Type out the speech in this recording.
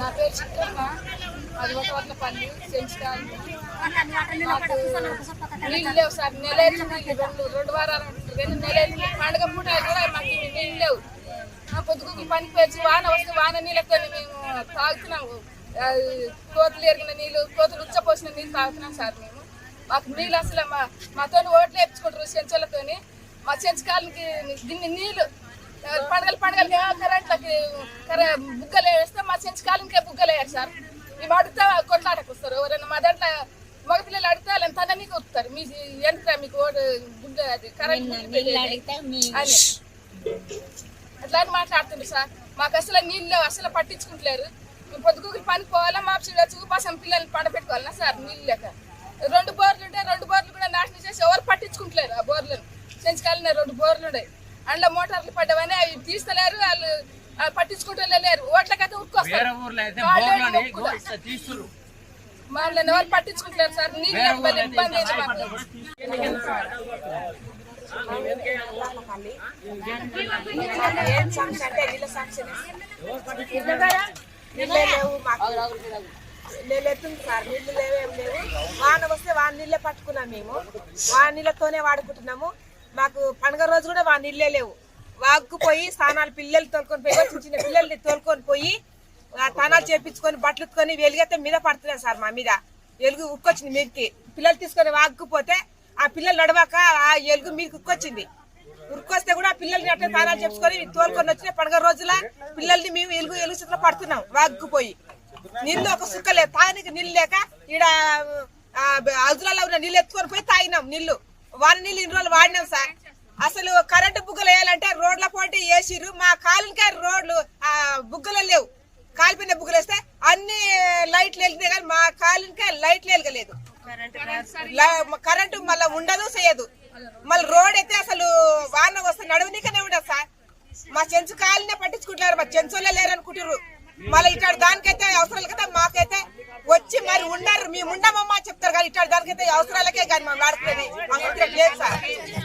నా పేరు చిక్కమ్మ అది ఒక వడ్లపల్లి సెంచుకాలి మాకు నీళ్ళు లేవు సార్. నీళ్ళు రెండు రెండు వారాలు కానీ నెలలు పండుగ పూట కూడా మాకు నీళ్ళు లేవు. ఆ పొద్దుగుకి పనికి పోయి వాన వస్తే వాన నీళ్ళతో మేము తాగుతున్నాము కోతులు ఎరిగిన నీళ్ళు కోతులు ఉచ్చపోసిన నీళ్ళు తాగుతున్నాం సార్ మేము. మాకు నీళ్ళు అసలు మా మాతో ఓట్లు వేపించుకుంటారు చెంచులతోని మా చెంచుకాలకి గిన్ని నీళ్ళు. పండగలు కరె బుగ్గలు వేస్తే మా చెంచుకాలకే బుగ్గలు వేయాలి సార్. మేము అడిగితే కొట్లాటకు వస్తారు ఎవరైనా మా దాంట్లో మగపిల్లలు అడిగితే వాళ్ళని తనని కొడుతారు. మీ ఎంత మీకు బుగ్గ అది కరెంట్ అట్లా అని మాట్లాడుతుండ్రు సార్. మాకు అసలు నీళ్ళు అసలు పట్టించుకుంటలేరు. మేము పొద్దుగుకి పనికి పోవాలా మా చూపాసం పిల్లల్ని పండబెట్టుకోవాలన్నా సార్ నీళ్ళు లేక రెండు బోర్లు ఉంటే రెండు బోర్లు కూడా నాశనం చేసి ఎవరు పట్టించుకుంటలేరు ఆ బోర్లను. చెంచుకాలనే రెండు బోర్లు ఉన్నాయి అందులో మోటార్లు పడ్డవని అవి తీస్తలేరు. వాళ్ళు పట్టించుకుంటూ లేరు ఓట్లకైతే వాళ్ళని ఎవరు పట్టించుకుంటలేరు సార్ నీళ్ళు ఇబ్బంది ఏం సాంక్షన్ అంటే నీళ్ళ లేవు మాకు నీళ్ళు ఎత్తుంది సార్. నీళ్ళు లేవేం లేవు వాన వస్తే వాన నీళ్ళే పట్టుకున్నాం మేము వాన నీళ్ళతోనే వాడుకుంటున్నాము మాకు పండుగ రోజు కూడా వాన నీళ్ళే లేవు వాగుకుపోయి స్నానాలు పిల్లలు తోలుకొని పోయి చిన్న చిన్న పిల్లల్ని తోలుకొని పోయి ఆ తానాలు చేపించుకొని బట్టలుకొని వెలుగైతే మీద పడుతున్నాయి సార్ మా మీద. ఎలుగు ఉక్కొచ్చింది మీదకి. పిల్లలు తీసుకొని వాగ్గుపోతే ఆ పిల్లలు నడవాక ఆ ఎలుగు మీదకి ఉక్కొచ్చింది. ఉరికొస్తే కూడా పిల్లల్ని అట్లా తానాలు చేసుకొని తోలుకొని వచ్చిన పండుగ రోజుల పిల్లల్ని మేము ఎలుగు ఎలుగు చుట్టూ పడుతున్నాం వాగ్గుపోయి నీళ్ళు ఒక సుక్క లేదు తాగనికి నీళ్ళు లేక ఈడ అదులలో ఉన్న నీళ్ళు ఎత్తుకొని పోయి తాగినాం నీళ్ళు వాన నీళ్ళు ఇన్ని రోజులు వాడినాం సార్. అసలు కరెంటు బుగ్గలు వేయాలంటే రోడ్ల పోటీ వేసిర్రు మా కాలుకే రోడ్లు బుగ్గలు లేవు. కాలిపోయిన బుగ్గలు వేస్తే అన్ని లైట్లు వెళ్తున్నాయి కానీ మా కాలుకే లైట్లు వెలగలేదు. కరెంటు మళ్ళీ ఉండదు చేయదు. మళ్ళీ రోడ్ అయితే అసలు వాన వస్తే నడవనీకనే ఉండదు సార్. మా చెంచు కాలనే పట్టించుకుంటున్నారు. మా చెంచోళ్ళే లేరు అనుకుంటారు మళ్ళీ ఇట్లాంటి దానికైతే అవసరాలు కదా మాకైతే వచ్చి మరి ఉన్నారు. మేము ఉండమమ్మా చెప్తారు కానీ ఇట్లాంటి దానికైతే అవసరాలకే కానీ మనం వాడుకునేది మాకు లేదు సార్.